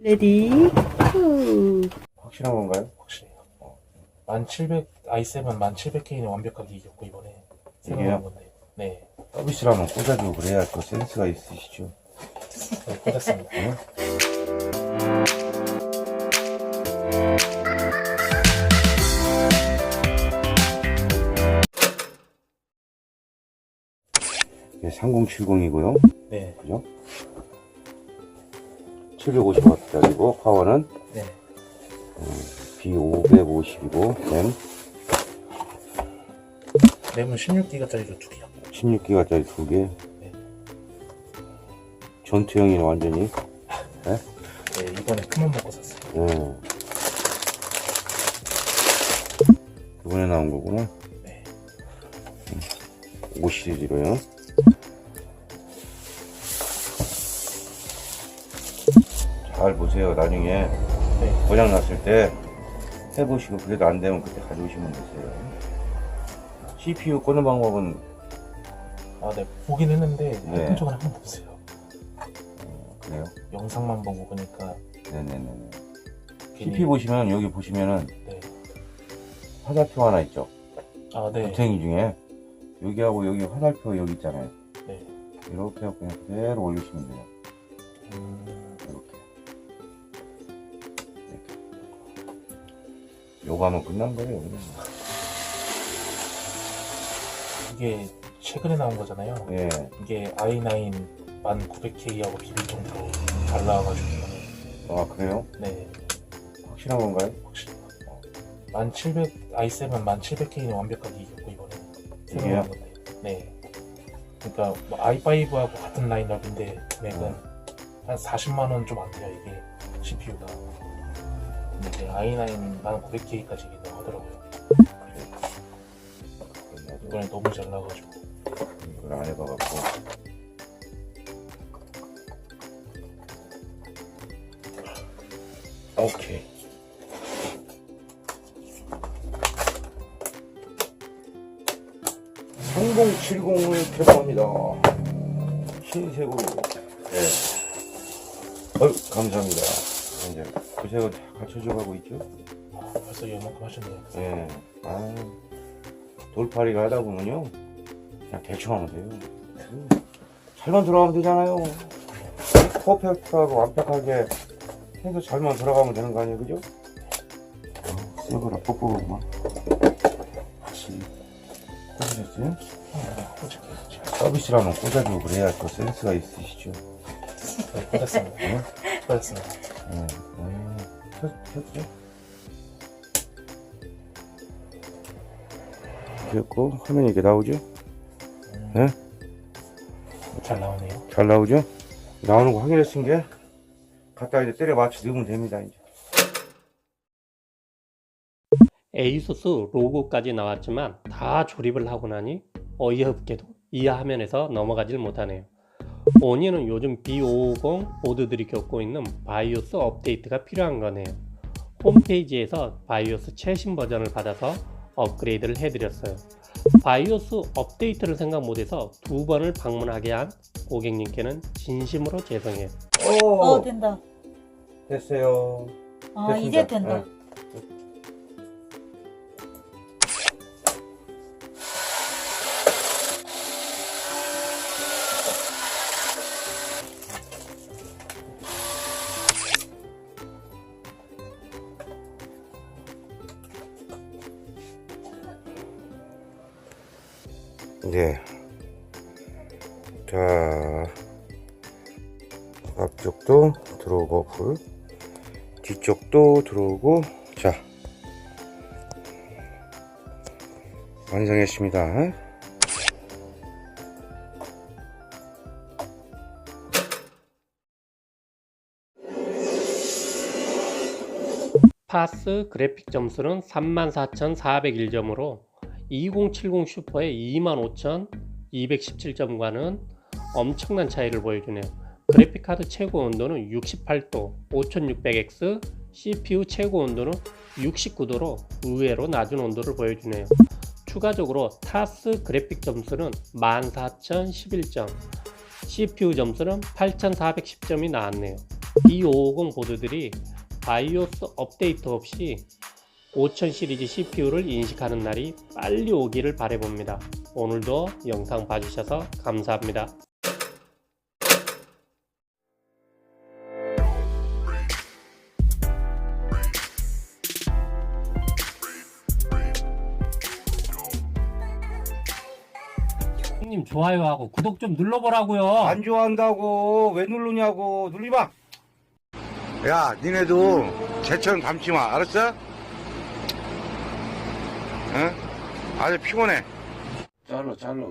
레디 후 확실한 건가요? 확실해요. 1700 i7 1700K는 완벽하게 이겼고 이번에 새로 이게요? 나온 건데 네, 서비스를 한번 꽂아주고 그래야 또 센스가 있으시죠. 네 꽂았습니다. 이게 3070이고요. 네, 그죠? 750W짜리고 파워는 네, B550이고 램 램은 16기가짜리로 두 개요. 16기가짜리 두 개. 네. 전투형이네 완전히. 네, 이번에 큰맘 먹고 샀어요. 네. 이번에 나온 거구나. 네, 5 시리즈로요. 잘 보세요. 나중에 네, 고장 났을 때 해보시고 그래도 안 되면 그때 가져오시면 되세요. CPU 끄는 방법은 아, 네 보긴 했는데 네. 해본 적은 한 번도 없어요. 그래요. 영상만 보고 보니까 네네네. 괜히- CPU 보시면 여기 보시면은 네, 화살표 하나 있죠. 아, 네, 구탱이 중에 여기하고 여기 화살표 여기 있잖아요. 네, 이렇게 그냥 그대로 올리시면 돼요. 음, 요거 하면 끝난 거예요. 그냥. 이게 최근에 나온 거잖아요. 예. 이게 i9 1900K하고 비빌 정도로 잘 나와가지고 아 그래요? 네, 확실한 건가요? 확실해요. 1700 i7 1700K는 완벽하게 이겼고 이번에 새로 이게요? 나온 건데 네 그러니까 뭐 i5하고 같은 라인업인데 금액은 음. 한 40만 원 좀 안 돼요 이게 CPU가 근데 이제 i9 1900K까지 이긴다고 하더라고요. 이번에 너무 잘 나와가지고. 이걸 안 해봐갖고. 오케이. (3070을) 개봉합니다. 흰색으로 네 어유 감사합니다 이제 구색을 다 갖춰져가고 있죠 아, 벌써 이만큼 하셨네요 예. 아, 돌파리가 하다 보면요. 그냥 대충 하면 돼요. 음, 잘만 들어가면 되잖아요. 퍼펙트하고 완벽하게 해서 잘만 들어가면 되는 거 아니에요, 그죠? 아, 새거라 뻑뻑하구만. 다시 꽂으셨어요? 서비스를 한번 꽂아주고 그래야 또 센스가 있으시죠. 네 꽂았습니다 네? 꽂았습니다 네. 네. 켰, 켰죠? 켰고, 화면이 이렇게 나오죠? 음, 네? 잘 나오네요 잘 나오죠? 나오는 거 확인했은 게 갖다 이제 때려 맞춰 넣으면 됩니다 이제 에이수스 로고까지 나왔지만 다 조립을 하고 나니 어이없게도 이 화면에서 넘어가질 못하네요. 원인은 요즘 B550 모두들이 겪고 있는 바이오스 업데이트가 필요한 거네요. 홈페이지에서 바이오스 최신 버전을 받아서 업그레이드를 해드렸어요. 바이오스 업데이트를 생각 못해서 두 번을 방문하게 한 고객님께는 진심으로 죄송해요. 어 된다 됐어요 아 됐습니다. 이제 된다 네. 네. 자, 앞쪽도 들어오고 불, 뒤쪽도 들어오고, 자, 완성했습니다. 파스 그래픽 점수는 34,401점으로 2070 슈퍼의 25,217점과는 엄청난 차이를 보여주네요. 그래픽 카드 최고 온도는 68도, 5600X, CPU 최고 온도는 69도로 의외로 낮은 온도를 보여주네요. 추가적으로 타스 그래픽 점수는 14,011점, CPU 점수는 8,410점이 나왔네요. B550 보드들이 바이오스 업데이트 없이 5000 시리즈 CPU를 인식하는 날이 빨리 오기를 바래봅니다. 오늘도 영상 봐주셔서 감사합니다. 형님 좋아요하고 구독 좀 눌러보라고요. 안 좋아한다고 왜 누르냐고 눌리마 야 니네도 쟤처럼 닮지 마 알았어? 응? 아주 피곤해 잘라 잘라